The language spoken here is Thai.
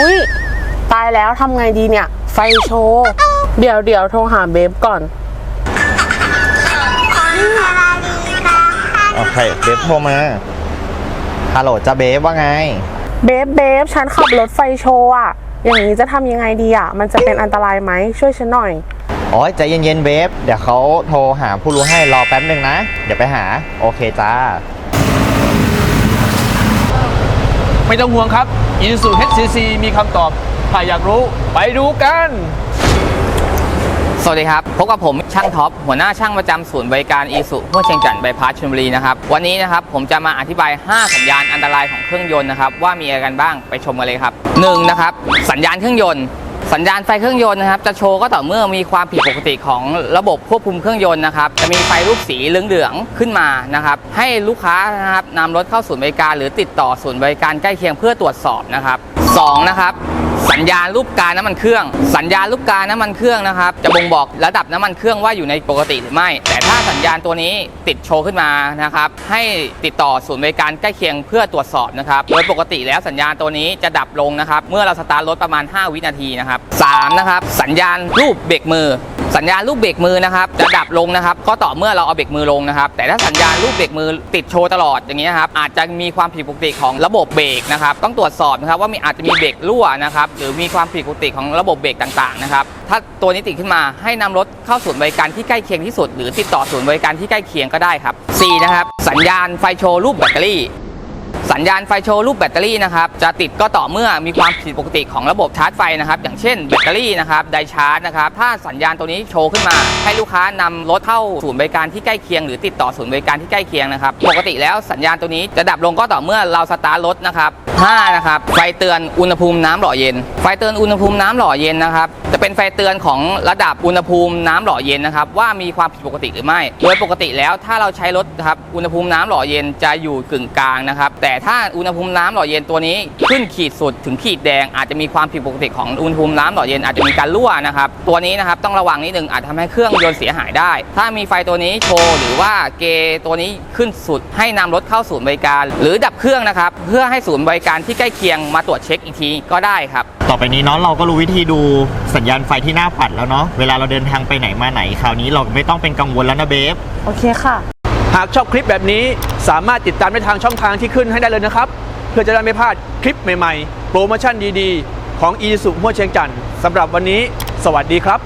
อุ๊ยตายแล้วทำไงดีเนี่ย ไฟโชว์ เดี๋ยวเดี๋ยวโทรหาเบฟก่อน โอเคเบฟโทรมาฮัลโหลจ้าเบฟว่าไง เบฟเบฟฉันขับรถไฟโชว์อะอย่างนี้จะทำยังไงดีอะมันจะเป็นอันตรายไหมช่วยฉันหน่อยโอ้ยใจเย็นๆเบฟเดี๋ยวเขาโทรหาผู้รู้ให้รอแป๊บหนึ่งนะ เดี๋ยวไปหา โอเคจ้า ไม่ต้องห่วงครับ i s u HCC มีคำตอบ ถ้าอยากรู้ไปดูกัน สวัสดีครับ พบกับผมช่างท็อป หัวหน้าช่างประจำศูนย์บริการอีสุห้วยเชียงจันทร์บายพาสชลบุรีนะครับ วันนี้นะครับผมจะมาอธิบาย 5 สัญญาณอันตรายของเครื่องยนต์นะครับ ว่ามีอะไรกันบ้างไปชมกันเลยครับ 1. นะครับสัญญาณเครื่องยนต์ สัญญาณไฟเครื่องยนต์นะครับจะโชว์ก็ต่อเมื่อมีความผิดปกติของระบบควบคุมเครื่องยนต์นะครับจะมีไฟรูปสีเหลืองๆขึ้นมานะครับให้ลูกค้านะครับนำรถเข้าศูนย์บริการหรือติดต่อศูนย์บริการใกล้เคียงเพื่อตรวจสอบนะครับสองนะครับสัญญาณรูปการน้ำมันเครื่อง สัญญาณรูปการน้ำมันเครื่องนะครับจะบ่งบอกระดับน้ำมันเครื่องว่าอยู่ในปกติหรือไม่ แต่ถ้าสัญญาณตัวนี้ติดโชว์ขึ้นมานะครับให้ติดต่อศูนย์บริการใกล้เคียงเพื่อตรวจสอบนะครับโดยปกติแล้วสัญญาณตัวนี้จะดับลงนะครับเมื่อเราสตาร์ทรถประมาณ 5 วินาทีนะครับสามนะครับสัญญาณรูปเบรกมือ สัญญาณรูปเบรกมือนะครับจะดับลงนะครับก็ต่อเมื่อเราเอาเบรกมือลงนะครับ แต่ถ้าสัญญาณรูปเบรกมือติดโชว์ตลอดอย่างนี้ยครับอาจจะมีความผิดปกติของระบบเบรกนะครับต้องตรวจสอบนะครับว่ามีอาจจะมีเบรกรั่วนะครับหรือมีความผิดปกติของระบบเบรกต่างๆนะครับถ้าตัวนี้ติดขึ้นมาให้นำรถเข้าศูนย์บริการที่ใกล้เคียงที่สุด หรือติดต่อศูนย์บริการที่ใกล้เคียงก็ได้ครับ 4 นะครับสัญญาณไฟโชว์รูปแบตเตอรี่ สัญญาณไฟโชว์รูปแบตเตอรี่นะครับจะติดก็ต่อเมื่อมีความผิดปกติของระบบชาร์จไฟนะครับ อย่างเช่นแบตเตอรี่นะครับไดชาร์จนะครับ ถ้าสัญญาณตัวนี้โชว์ขึ้นมา ให้ลูกค้านำรถเข้าศูนย์บริการที่ใกล้เคียงหรือติดต่อศูนย์บริการที่ใกล้เคียงนะครับ ปกติแล้วสัญญาณตัวนี้จะดับลงก็ต่อเมื่อเราสตาร์ทรถนะครับ 5นะครับไฟเตือนอุณหภูมิน้ำหล่อเย็น ไฟเตือนอุณหภูมิน้ำหล่อเย็นนะครับจะเป็นไฟเตือนของระดับอุณหภูมิน้ำหล่อเย็นนะครับว่ามีความผิดปกติหรือไม่ โดยปกติแล้วถ้าเราใช้รถนะครับอุณหภูมิน้ำหล่อเย็นจะอยู่กึ่งกลางนะครับแต่ถ้าอุณหภูมิน้ำหล่อเย็นตัวนี้ขึ้นขีดสุดถึงขีดแดง อาจจะมีความผิดปกติของอุณหภูมิน้ำหล่อเย็นอาจจะมีการรั่วนะครับตัวนี้นะครับต้องระวังนิดนึงอาจทำให้เครื่องยนต์เสียหายได้ ถ้ามีไฟตัวนี้โชว์หรือว่าเกตัวนี้ขึ้นสุดให้นำรถเข้าศูนย์บริการ หรือดับเครื่องนะครับเพื่อให้ศูนย์บริการที่ใกล้เคียงมาตรวจเช็คอีกทีก็ได้ครับ ต่อไปนี้เนาะเราก็รู้วิธีดูสัญญาณไฟที่หน้าปัดแล้วเนาะเวลาเราเดินทางไปไหนมาไหน คราวนี้เราไม่ต้องเป็นกังวลแล้วนะเบฟโอเคค่ะ หากชอบคลิปแบบนี้สามารถติดตามได้ทางช่องทางที่ขึ้นให้ได้เลยนะครับ เพื่อจะได้ไม่พลาดคลิปใหม่ๆ โปรโมชั่นดีๆ ของ i s u ห้วยเชียงจันทร์สำหรับวันนี้ สวัสดีครับ